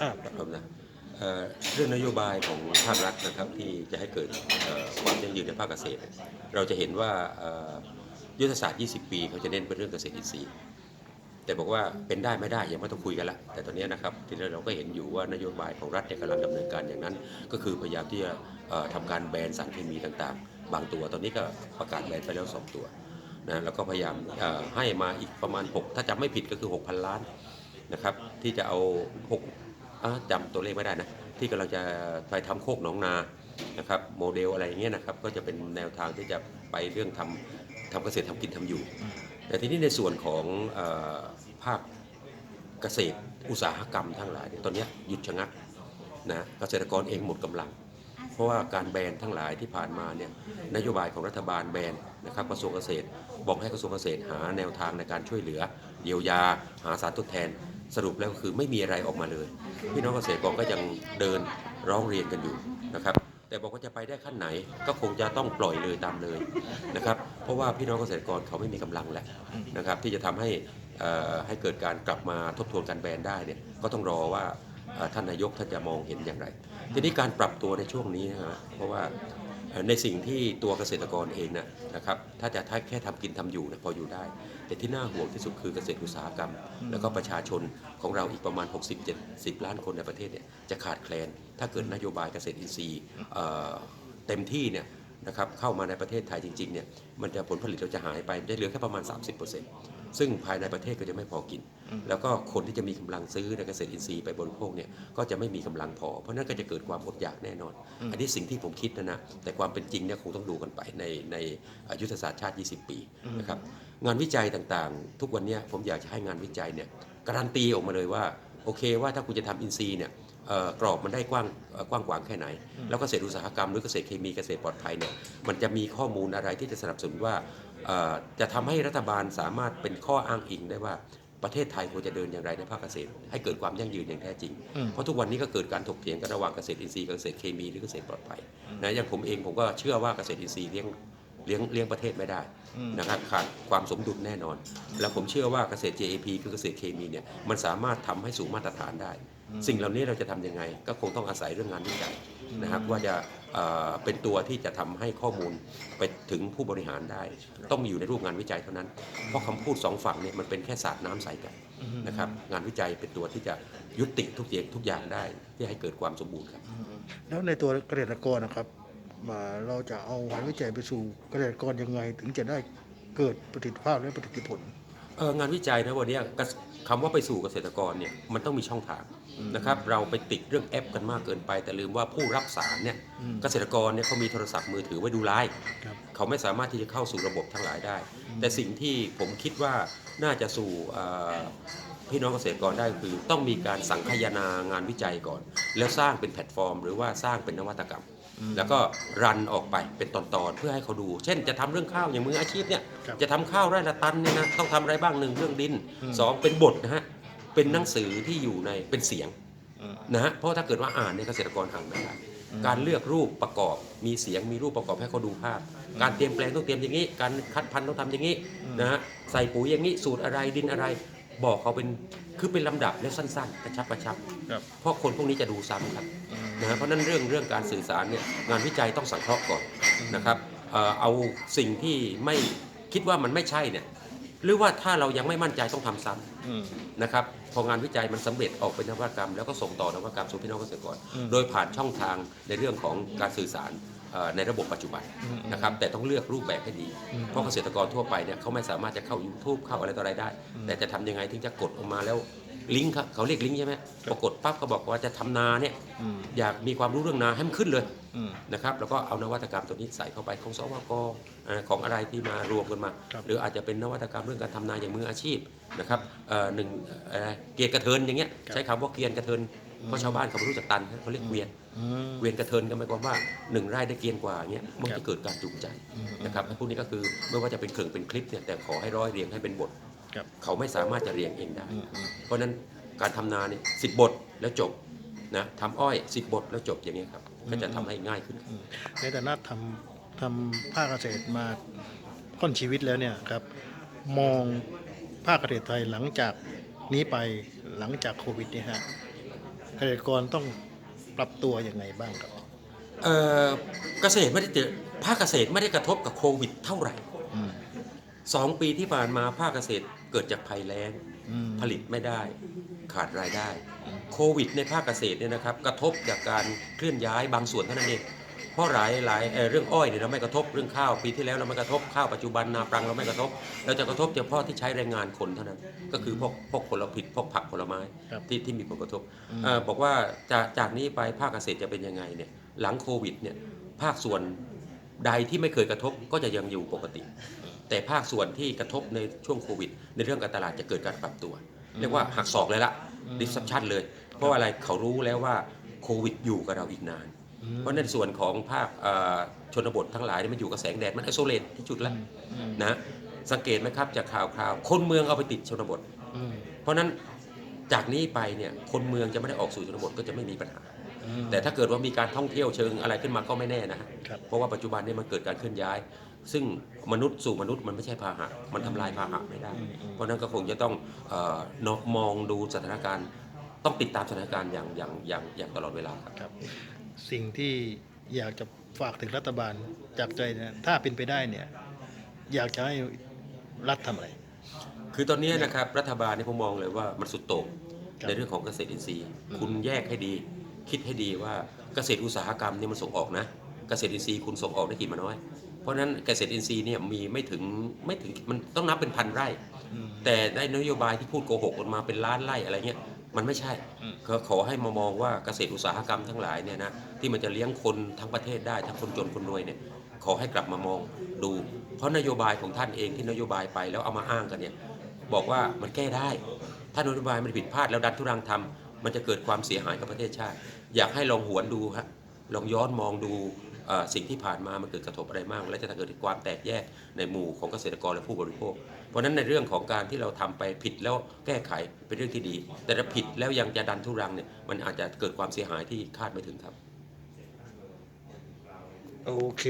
อ่าครับนะเเรื่องนโยบายของภาครัฐนะครับที่จะให้เกิดความยั่งยืนในภาคเกษตร เราจะเห็นว่ายุทธศาสตร์ 20 ปีเขาจะเน้นเป็นเรื่องเกษตรอินทรีย์ แต่บอกว่าเป็นได้ไม่ได้ยังไม่ต้องคุยกันละแต่ตอนนี้นะครับที่เราก็เห็นอยู่ว่านโยบายของรัฐเนี่ยกำลังดำเนินการอย่างนั้น ก็คือพยายามที่จะเอ่อทำการแบนสารเคมีต่างๆ บางตัวตอนนี้ก็ประกาศแบนไปแล้วสองตัวนะแล้วก็พยายามให้มาอีกประมาณ 6 ถ้าจำไม่ผิดก็คือ 6,000 ล้านนะครับที่จะเอา 6 จำตัวเลขไม่ได้นะ ที่กำลังจะไปทำโคกหนองนานะครับโมเดลอะไรอย่างเงี้ยนะครับก็จะเป็นแนวทางที่จะไปเรื่องทำทำเกษตรทำกินทำอยู่ แต่ทีนี้ในส่วนของอภาคเกษตรอุตสาหกรรมทั้งหลายตอนนี้หยุดชะงักนะเกษตรกรเองหมดกำลัง เพราะว่าการแบนทั้งหลายที่ผ่านมาเนี่ยนโยบายของรัฐบาลแบนนะครับกระทรวงเกษตร บอกให้กระทรวงเกษตรหาแนวทางในการช่วยเหลือเยียวยาหาสารทดแทน สรุปแล้วคือไม่มีอะไรออกมาเลย พี่น้องเกษตรกรก็ยังเดินร้องเรียนกันอยู่นะครับ แต่บอกว่าจะไปได้ขั้นไหนก็คงจะต้องปล่อยเลยตามเลยนะครับ เพราะว่าพี่น้องเกษตรกรเขาไม่มีกำลังแหละนะครับ ที่จะทำให้อ่อให้เกิดการกลับมาทบทวนการแบนได้เนี่ยก็ต้องรอว่าท่านนายกท่านจะมองเห็นอย่างไร ทีนี้การปรับตัวในช่วงนี้นะเพราะว่า ในสิ่งที่ตัวเกษตรกรเองนะนะครับถ้าจะแค่ทำกินทำอยู่นะพออยู่ได้ แต่ที่น่าห่วงที่สุดคือเกษตรอุตสาหกรรม แล้วก็ประชาชนของเราอีกประมาณ 60-70 ล้านคนในประเทศเนี่ยจะขาดแคลน ถ้าเกิดนโยบายเกษตรอินทรีย์เต็มที่เนี่ย นะครับเข้ามาในประเทศไทยจริงๆเนี่ยมันจะผลผลิตเราจะหายไปมันจะเหลือแค่ประมาณ 30%ซึ่งภายในประเทศก็จะไม่พอกิน แล้วก็คนที่จะมีกำลังซื้อในเกษตรอินทรีย์ไปบริโภคเนี่ยก็จะไม่มีกำลังพอ เพราะนั้นก็จะเกิดความอดอยากแน่นอน อันนี้สิ่งที่ผมคิดนะนะแต่ความเป็นจริงเนี่ยคงต้องดูกันไปในในยุทธศาสตร์ชาติ 20 ปีนะครับงานวิจัยต่างๆ ทุกวันเนี้ผมอยากจะให้งานวิจัยเนี่ยการันตีออกมาเลยว่าโอเคว่าถ้าคุณจะทำอินทรีย์เนี่ยเอ่อ กรอบมันได้กว้างเอ่อกว้างขวางแค่ไหน แล้วเกษตรอุตสาหกรรมหรือเกษตรเคมีเกษตรปลอดภัยเนี่ยมันจะมีข้อมูลอะไรที่จะสนับสนุนว่าเอ่อจะทำให้รัฐบาลสามารถเป็นข้ออ้างอิงได้ว่าประเทศไทยควรจะเดินอย่างไรในภาคเกษตร ให้เกิดความยั่งยืนอย่างแท้จริงอืมเพราะทุกวันนี้ก็เกิดการถกเถียงกันระหว่างเกษตรอินทรีย์กับเกษตรเคมีหรือเกษตรปลอดภัยนะอย่างผมเองผมก็เชื่อว่าเกษตรอินทรีย์เลี้ยงเลี้ยงเลี้ยงประเทศไม่ได้อืมนะครับขาดความสมดุลแน่นอน แล้วผมเชื่อว่าเกษตร JAP คือเกษตรเคมีเนี่ยมันสามารถทำให้สู่มาตรฐานได้ สิ่งเหล่านี้เราจะทำยังไง ก็คงต้องอาศัยเรื่องงานวิจัยนะครับว่าจะเอ่อเป็นตัวที่จะทำให้ข้อมูลไปถึงผู้บริหารได้ ต้องมีอยู่ในรูปงานวิจัยเท่านั้น เพราะคำพูดสองฝั่งเนี่ยมันเป็นแค่สาดน้ำใส่กันนะครับงานวิจัยเป็นตัวที่จะยุติทุกอย่างทุกอย่างได้ที่ให้เกิดความสมบูรณ์ครับ แล้วในตัวเกษตรกรนะครับมาเราจะเอางานวิจัยไปสู่เกษตรกรยังไง ถึงจะได้เกิดประสิทธิภาพและประสิทธิผลเอ่อ งานวิจัยนะวันเนี้ยกสคำว่าไปสู่เกษตรกรเนี่ยมันต้องมีช่องทางนะครับเราไปติดเรื่องแอปกันมากเกินไป แต่ลืมว่าผู้รับสารเนี่ยอืมเกษตรกรเนี่ยเขามีโทรศัพท์มือถือไว้ดูไลฟ์ครับเขาไม่สามารถที่จะเข้าสู่ระบบทั้งหลายได้ แต่สิ่งที่ผมคิดว่าน่าจะสู่เอ่อพี่น้องเกษตรกรได้คือต้องมีการสังคายนางานวิจัยก่อน แล้วสร้างเป็นแพลตฟอร์ม หรือว่าสร้างเป็นนวัตกรรม แล้วก็รันออกไปเป็นตอนๆเพื่อให้เขาดู เช่นจะทำเรื่องข้าวอย่างมืออาชีพเนี่ยครับจะทำข้าวไร่ละตันเนี่ยนะต้องทำอะไรบ้างหนึ่งเรื่องดินอืม สองเป็นบทนะฮะเป็นหนังสือที่อยู่ในเป็นเสียงอืม นะฮะเพราะถ้าเกิดว่าอ่านเนี่ยเกษตรกรอ่านไม่ได้การเลือกรูปประกอบมีเสียงมีรูปประกอบให้เขาดูภาพ การเตรียมแปลงต้องเตรียมอย่างนี้ การคัดพันธุ์ต้องทำอย่างนี้นะฮะใส่ปุ๋ยอย่างนี้สูตรอะไรดินอะไร บอกเขาเป็นคือเป็นลำดับและสั้นๆกระชับกระชับ ครับเพราะคนพวกนี้จะดูซ้ำครับนะฮะเพราะฉะนั้นเรื่องเรื่องการสื่อสารเนี่ยงานวิจัยต้องสังเคราะห์ก่อนนะครับเอ่อเอาสิ่งที่ไม่คิดว่ามันไม่ใช่เนี่ยหรือว่าถ้าเรายังไม่มั่นใจต้องทำซ้ำ อืม นะครับพองานวิจัยมันสำเร็จออกเป็นนวัตกรรม แล้วก็ส่งต่อนวัตกรรมสู่พี่น้องเกษตรกร อืม โดยผ่านช่องทางในเรื่องของการสื่อสารเอ่อ ในระบบปัจจุบันอืมนะครับแต่ต้องเลือกรูปแบบให้ดีอืมเพราะเกษตรกรทั่วไปเนี่ยเขาไม่สามารถจะเข้า YouTube เข้าอะไรต่ออะไรได้ แต่จะทำยังไงถึงจะกดออกมาแล้วลิงก์ครับเขาเรียกลิงก์ใช่ไหมพอกดปั๊บเขาบอกว่าจะทำนาเนี่ยอืมอยากมีความรู้เรื่องนาให้มันขึ้นเลยอืมนะครับแล้วก็เอานวัตกรรมตัวนี้ใส่เข้าไปของสวกเอ่อของอะไรที่มารวมกันมาครับหรืออาจจะเป็นนวัตกรรมเรื่องการทำนาอย่างมืออาชีพนะครับเอ่อหนึ่งเอ่อเกียร์กระเทินอย่างเงี้ยใช้คำว่าเกียร์กระเทิน เพราะชาวบ้านเขาไม่รู้จักตันเขาเรียกเกวียนอืมเกวียนกระเทินก็หมายความว่าหนึ่งไร่ได้เกียนกว่าเงี้ยมันครัจะบเกิดการจูงใจอืมนะครับพวกนี้ก็คือไม่ว่าจะเป็นเครื่องเป็นคลิปเนี่ยแต่ขอให้ร้อยเรียงให้เป็นบทครับเขาไม่สามารถจะเรียงเองได้อืมอืมเพราะฉะนั้นการทำนาเนี่ยสิบบทแล้วจบนะทำอ้อยสิบบทแล้วจบอย่างเงี้ยครับก็จะทำให้ง่ายขึ้นอืมในฐานะทำทำภาคเกษตรมาค่อนชีวิตแล้วเนี่ยครับมองภาคเกษตรไทยหลังจากนี้ไปหลังจากโควิดเนี่ยฮะ เกษตรกรต้องปรับตัวยังไงบ้างครับ เอ่อเกษตรไม่ได้เจอภาคเกษตรไม่ได้กระทบกับโควิดเท่าไหร่อืมสองปีที่ผ่านมาภาคเกษตรเกิดจากภัยแล้ง อืม ผลิตไม่ได้ขาดรายได้โควิดในภาคเกษตรเนี่ยนะครับ กระทบจากการเคลื่อนย้ายบางส่วนเท่านั้นเอง เพราะหลายหลายเอ่อเรื่องอ้อยเนี่ยเราไม่กระทบเรื่องข้าวปีที่แล้วเราไม่กระทบข้าวปัจจุบันนาปรังเราไม่กระทบ เราจะกระทบเฉพาะที่ใช้แรงงานคนเท่านั้น ก็คือพวกพวกผลผลิตพวกผักผลไม้ครับที่ที่มีผลกระทบอืมเอ่อบอกว่าจากจากนี้ไปภาคเกษตรจะเป็นยังไงเนี่ยหลังโควิดเนี่ยภาคส่วนใดที่ไม่เคยกระทบก็จะยังอยู่ปกติ แต่ภาคส่วนที่กระทบในช่วงโควิด ในเรื่องการตลาดจะเกิดการปรับตัว เรียกว่าหักศอกเลยละอืม disruption เลย เพราะว่าอะไรเขารู้แล้วว่าโควิดอยู่กับเราอีกนานอืม เพราะในส่วนของภาคเอ่อชนบททั้งหลายเนี่ยมันอยู่กับแสงแดดมันไอโซเลตที่จุดละอืมนะสังเกตไหมครับจากข่าวคราวคนเมืองเอาไปติดชนบทอืมเพราะฉะนั้นจากนี้ไปเนี่ยคนเมืองจะไม่ได้ออกสู่ชนบทก็จะไม่มีปัญหาอืมแต่ถ้าเกิดว่ามีการท่องเที่ยวเชิงอะไรขึ้นมาก็ไม่แน่นะฮะครับเพราะว่าปัจจุบันนี้มันเกิดการเคลื่อนย้าย ซึ่งมนุษย์สู่มนุษย์มันไม่ใช่พาหะมันทำลายพาหะไม่ได้อืมอืมเพราะฉะนั้นก็คงจะต้องเอ่อเนอะมองดูสถานการณ์ต้องติดตามสถานการณ์อย่างอย่างอย่างอย่างตลอดเวลาครับครับ สิ่งที่อยากจะฝากถึงรัฐบาลจากใจเนี่ยถ้าเป็นไปได้เนี่ยอยากจะให้รัฐทำอะไร คือตอนนี้นะครับรัฐบาลเนี่ยผมมองเลยว่ามันสุดโต่งครับในเรื่องของเกษตรอินทรีย์อืมคุณแยกให้ดี คิดให้ดีว่าเกษตรอุตสาหกรรมเนี่ยมันส่งออกนะ เกษตรอินทรีย์คุณส่งออกได้กี่มาน้อย เพราะฉะนั้นเกษตรอินทรีย์เนี่ยมีไม่ถึงไม่ถึงมันต้องนับเป็นพันไร่ อืม แต่ได้นโยบายที่พูดโกหกออกมาเป็นล้านไร่อะไรเงี้ย มันไม่ใช่อืมก็ขอให้มามองว่าเกษตรอุตสาหกรรมทั้งหลายเนี่ยนะที่มันจะเลี้ยงคนทั้งประเทศได้ทั้งคนจนคนรวยเนี่ยขอให้กลับมามองดู เพราะนโยบายของท่านเองที่นโยบายไปแล้วเอามาอ้างกันเนี่ยบอกว่ามันแก้ได้ ถ้านโยบายมันผิดพลาดแล้วดันทุรังทำมันจะเกิดความเสียหายกับประเทศชาติ อยากให้ลองหวนดูฮะลองย้อนมองดูเอ่อ สิ่งที่ผ่านมามันเกิดกระทบอะไรมาก และจะเกิดความแตกแยกในหมู่ของเกษตรกรและผู้บริโภค เพราะฉะนั้นในเรื่องของการที่เราทำไปผิดแล้วแก้ไขเป็นเรื่องที่ดี แต่ถ้าผิดแล้วยังจะดันทุรังเนี่ยมันอาจจะเกิดความเสียหายที่คาดไม่ถึงครับ โอเค